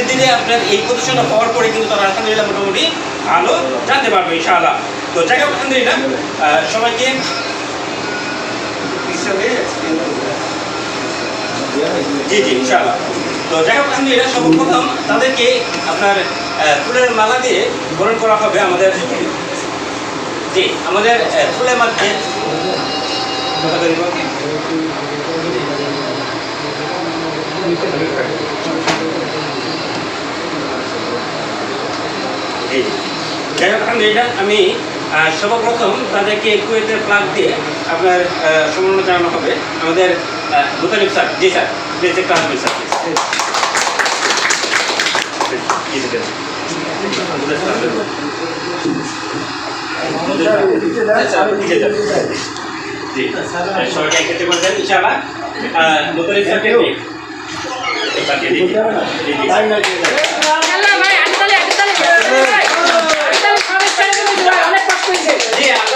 ধীরে ধীরে আপনার এই প্রতিষ্ঠানটা হওয়ার পরে কিন্তু তারা আলহামদুলিল্লাহ মোটামুটি ভালো জানতে পারবে, ইনশাআল্লাহ। তো যাই হোক, আলহামদুলিল্লাহ। সবাইকে জি জি, ইনশাআল্লাহ। তো যাই হোক, আলহামদুলিল্লাহ, সর্বপ্রথম তাদেরকে আপনার ফুলের মালা দিয়ে বরণ করা হবে আমাদের জি, আমাদের ফুলের মালা কথা যাই হোক আমি সর্বপ্রথম তাদেরকে কুয়েতের প্লাগ দিয়ে আপনার সম্মাননা জানানো হবে। আমাদের আহ, Mutalib sir G sir please একটু আসবেন স্যার ইনশাআল্লাহ।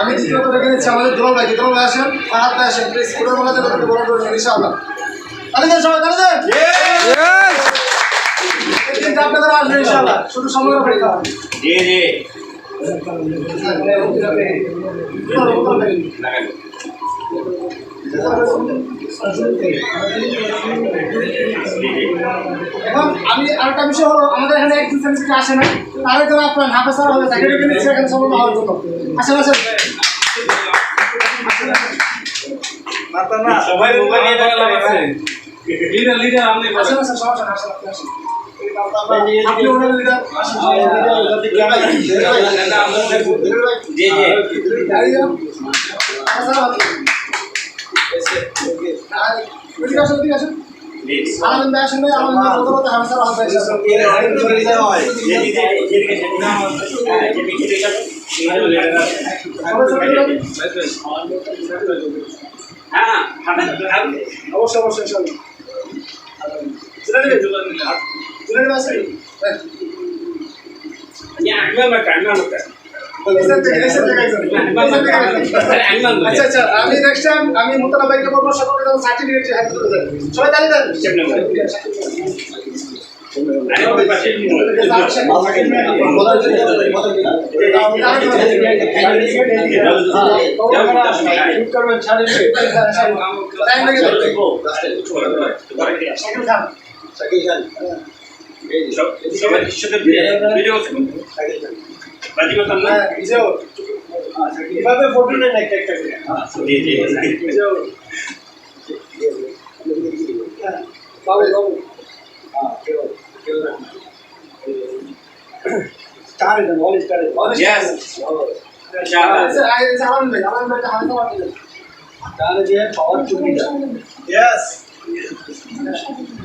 আমি দ্বিতীয়ত রেখে দিচ্ছি আমাদের দোল ভাই দোল ভাই আসেন? হাত আসেন প্লিজ মালা দেবেন একটু বড় করে ইনশাআল্লাহ। তাহলে দেন সবাই তাহলে দেন। এই আপনাদের আসবে ইনশাআল্লাহ। শুধু অপেক্ষা জি জি। এখন আমি আরেকটা বিষয় হলো আমাদের এখানে একজন আসে না তাদের জন্য আপনার হাফে সারা হবে তাকে রেখে দিচ্ছি এখানে সম্পূর্ণ হওয়ার জন্য। আসেন আসেন। সবাই মোবাইল নিয়ে থাকলে হবে। লিডার লিডার আপনি আসেন আসেন সমস্যা না আসেন আসেন। আপনি ওনার লিডার আসেন। হ্যাঁ, যেদিকে যেদিকে সবাই চলে যান। হ্যাঁ অবশ্যই অবশ্যই ইনশাআল্লাহ। চলে চলে যাবে আসেন? হ্যাঁ। আচ্ছা আচ্ছা আমি নেক্সট টাইম আমি মুতালা ভাইকে বলব সকলকে তখন সার্টিফিকেট হাতে তুলে যাবে সবাই একসাথে ভিডিও করছেন বাজি করতাম না হ্যাঁ ইজেও এভাবে ফটো নেন একটা একটা করে জি জি ইজেও বাবু বাবু star then all star Yes. ইনশাআল্লাহ আচ্ছা আই সালাম ভাই আমার ভাই হাতে মারতে দেন তাহলে যে পাওয়ার চুরিটা ইয়েস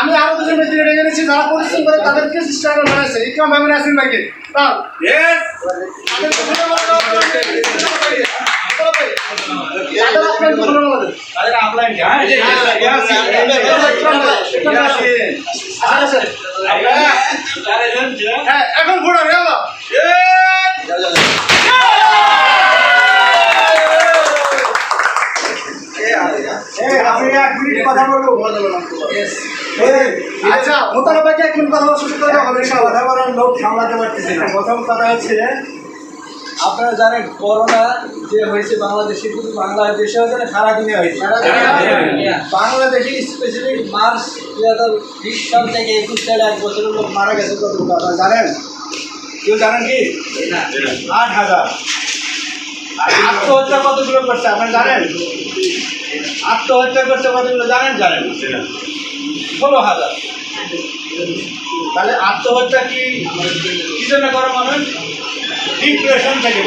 আমি আরও তো আমি দুজন ব্যক্তি রেখে গেছি যারা পরিশ্রম করে তাদেরকে সিস্টেম বানাইছে। ইকরাম ভাই মানে আসেন নাকি তার ইয়েস তাদের কথা বলা তাদের আপনার কথা বলা দেন। তাদের আপলাইন হ্যাঁ জি, আচ্ছা, আচ্ছা। হ্যাঁ এখন ঘোরা রে আল্লাহ আচ্ছা মোতারা ভাইকে এক মিনিট কথা বলার সুযোগ হবে ইনশাআল্লাহ কথা বলার লোক সামলাতে পারতেছি প্রথম কথা হচ্ছে আপনারা জানেন করোনা যে হয়েছে বাংলাদেশে শুধু বাংলাদেশে হয়েছে। সারা দিনে হয়েছে। বাংলাদেশে স্পেসিফিক মার্চ দুই হাজার বিশ সাল থেকে একুশ সালে এক বছরের লোক মারা গেছে কতগুলো আপনারা জানেন। কেউ জানেন কি? আট হাজার। আত্মহত্যা কতগুলো করছে আপনারা জানেন? আত্মহত্যা করছে কতগুলো জানেন? জানেন। ষোলো হাজার। তাহলে আত্মহত্যা কি কি জন্য করে মানুষ? ডিপ্রেশন থেকে